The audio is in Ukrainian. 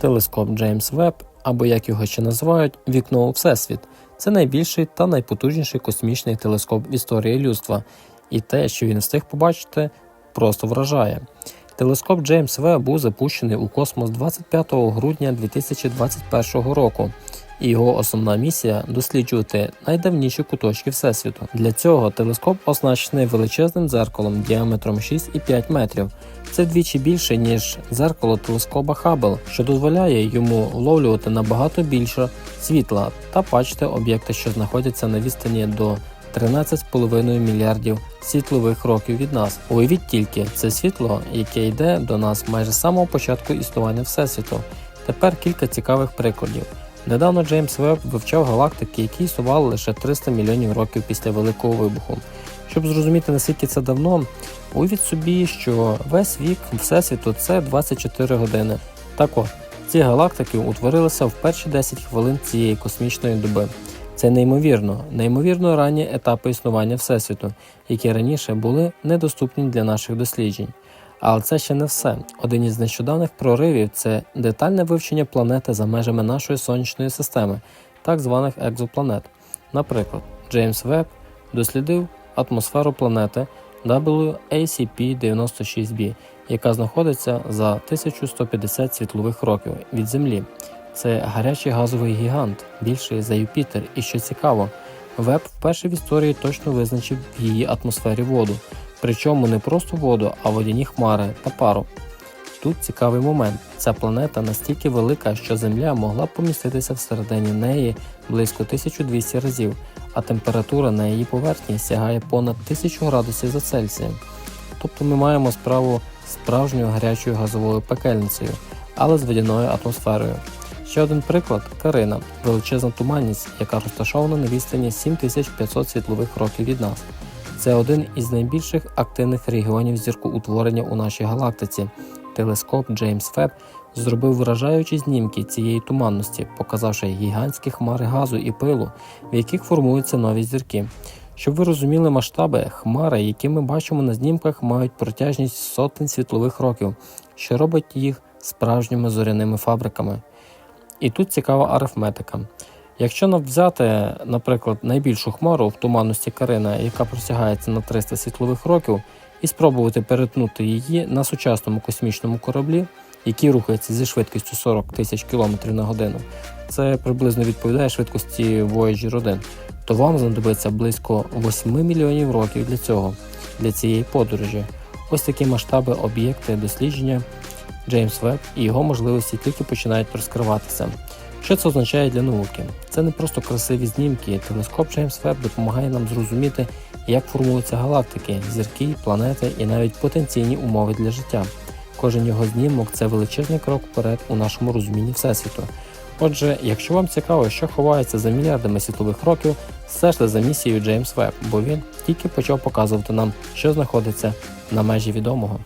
Телескоп Джеймс Веб, або як його ще називають, вікно у Всесвіт. Це найбільший та найпотужніший космічний телескоп в історії людства, і те, що він встиг побачити, просто вражає. Телескоп Джеймс Веб був запущений у космос 25 грудня 2021 року, і його основна місія досліджувати найдавніші куточки Всесвіту. Для цього телескоп оснащений величезним дзеркалом діаметром 6,5 метрів. Це вдвічі більше, ніж дзеркало телескопа Хаббл, що дозволяє йому вловлювати набагато більше світла та бачити об'єкти, що знаходяться на відстані до 13,5 мільярдів світлових років від нас. Уявіть тільки це світло, яке йде до нас майже з самого початку існування Всесвіту. Тепер кілька цікавих прикладів. Недавно Джеймс Веб вивчав галактики, які існували лише 300 мільйонів років після Великого вибуху. Щоб зрозуміти наскільки це давно, уявіть собі, що весь вік Всесвіту це 24 години. Так от, ці галактики утворилися в перші 10 хвилин цієї космічної доби. Це неймовірно, неймовірно ранні етапи існування Всесвіту, які раніше були недоступні для наших досліджень. Але це ще не все. Один із нещодавних проривів це детальне вивчення планети за межами нашої сонячної системи, так званих екзопланет. Наприклад, Джеймс Веб дослідив атмосферу планети WACP-96b, яка знаходиться за 1150 світлових років від Землі. Це гарячий газовий гігант, більший за Юпітер, і що цікаво, Веб вперше в історії точно визначив в її атмосфері воду, причому не просто воду, а водяні хмари та пару. Тут цікавий момент: ця планета настільки велика, що Земля могла поміститися всередині неї близько 1200 разів, а температура на її поверхні сягає понад 1000 градусів за Цельсієм. Тобто ми маємо справу з справжньою гарячою газовою пекельницею, але з водяною атмосферою. Ще один приклад Карина величезна туманність, яка розташована на відстані 7500 світлових років від нас. Це один із найбільших активних регіонів зіркоутворення у нашій галактиці. Телескоп Джеймс Веб зробив вражаючі знімки цієї туманності, показавши гігантські хмари газу і пилу, в яких формуються нові зірки. Щоб ви розуміли масштаби, хмари, які ми бачимо на знімках, мають протяжність сотень світлових років, що робить їх справжніми зоряними фабриками. І тут цікава арифметика. Якщо взяти, наприклад, найбільшу хмару в туманності Карина, яка простягається на 300 світлових років, і спробувати перетнути її на сучасному космічному кораблі, який рухається зі швидкістю 40 тисяч км на годину, це приблизно відповідає швидкості Voyager 1, то вам знадобиться близько 8 мільйонів років для цього, для цієї подорожі. Ось такі масштаби об'єкти дослідження Джеймс Веб і його можливості тільки починають розкриватися. Що це означає для науки? Це не просто красиві знімки. Телескоп Джеймс Веб допомагає нам зрозуміти, як формуються галактики, зірки, планети і навіть потенційні умови для життя. Кожен його знімок це величезний крок вперед у нашому розумінні Всесвіту. Отже, якщо вам цікаво, що ховається за мільярдами світлових років, стежте за місією Джеймс Веб, бо він тільки почав показувати нам, що знаходиться на межі відомого.